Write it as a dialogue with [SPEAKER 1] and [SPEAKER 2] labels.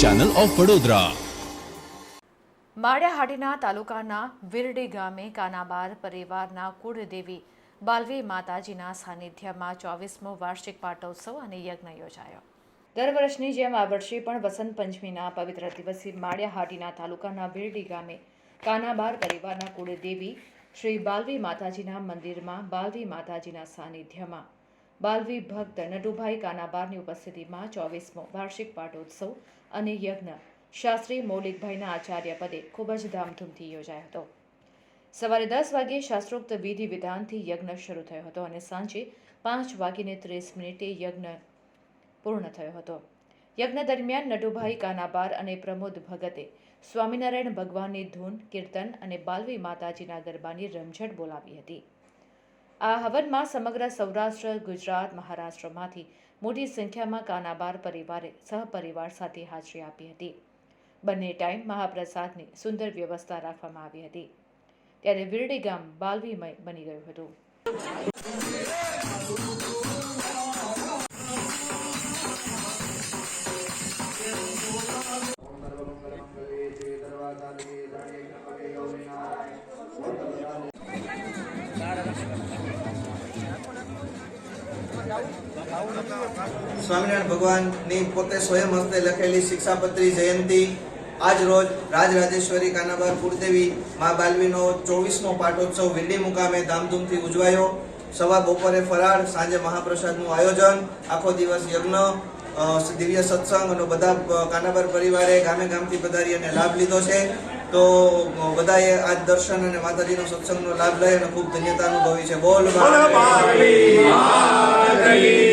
[SPEAKER 1] Channel of Vadodara
[SPEAKER 2] Maliya Hatina તાલુકાના વિરડી ગામે કાનાબાર પરિવારના કુળદેવી બાલવી માતાજીના સાનિધ્યમાં ચોવીસમો વાર્ષિક પાટોત્સવ અને યજ્ઞ યોજાયો. દર વર્ષની જેમ આ વર્ષે પણ વસંત પંચમીના પવિત્ર દિવસે માળિયાહાટીના તાલુકાના વિરડી ગામે કાનાબાર પરિવારના કુળદેવી શ્રી બાલવી માતાજીના મંદિરમાં બાલવી માતાજીના સાનિધ્યમાં બાલવી ભક્ત નડુભાઈ કાનાબારની ઉપસ્થિતિમાં ચોવીસમો વાર્ષિક પાટોત્સવ અને યજ્ઞ. શાસ્ત્રી મૌલિકભાઈના આચાર્ય પદે ખૂબ જ ધામધૂમથી યોજાયો હતો. સવારે દસ વાગ્યે શાસ્ત્રોક્ત વિધિ વિધાનથી યજ્ઞ શરૂ થયો હતો અને સાંજે પાંચ વાગીને ત્રીસ મિનિટે યજ્ઞ પૂર્ણ થયો હતો. યજ્ઞ દરમિયાન નટુભાઈ કાનાબાર અને પ્રમોદ ભગતે સ્વામિનારાયણ ભગવાનની ધૂન, કીર્તન અને બાલવી માતાજીના ગરબાની રમઝટ બોલાવી હતી. આ હવનમાં સમગ્ર સૌરાષ્ટ્ર, ગુજરાત, મહારાષ્ટ્રમાંથી મોટી સંખ્યામાં કાનાબાર પરિવારે સહપરિવાર સાથે હાજરી આપી હતી. બંને ટાઈમ મહાપ્રસાદની સુંદર વ્યવસ્થા રાખવામાં આવી હતી. ત્યારે વિરડી ગામ બાલવીમય બની ગયું હતું.
[SPEAKER 3] સ્વામિનારાયણ ભગવાનની પોતે સ્વયં હસ્તે લખેલી શિક્ષાપત્રી જયંતિ આજ રોજ રાજરાજેશ્વરી કાનાબાર કુળદેવી મા બાલવીનો ચોવીસમો પાટોત્સવ વિરડી મુકામે ધામધૂમથી ઉજવાયો. સવા બપોરે ફરાળ, સાંજે મહાપ્રસાદનું આયોજન, આખો દિવસ યજ્ઞ દિવ્ય સત્સંગ અને બધા કાનાબાર પરિવારે ગામે ગામથી પધારી અને લાભ લીધો છે. તો બધાએ આ દર્શન અને માતાજીનો સત્સંગનો લાભ લઈ અને ખૂબ ધન્યતા અનુભવી છે. બોલ. aí.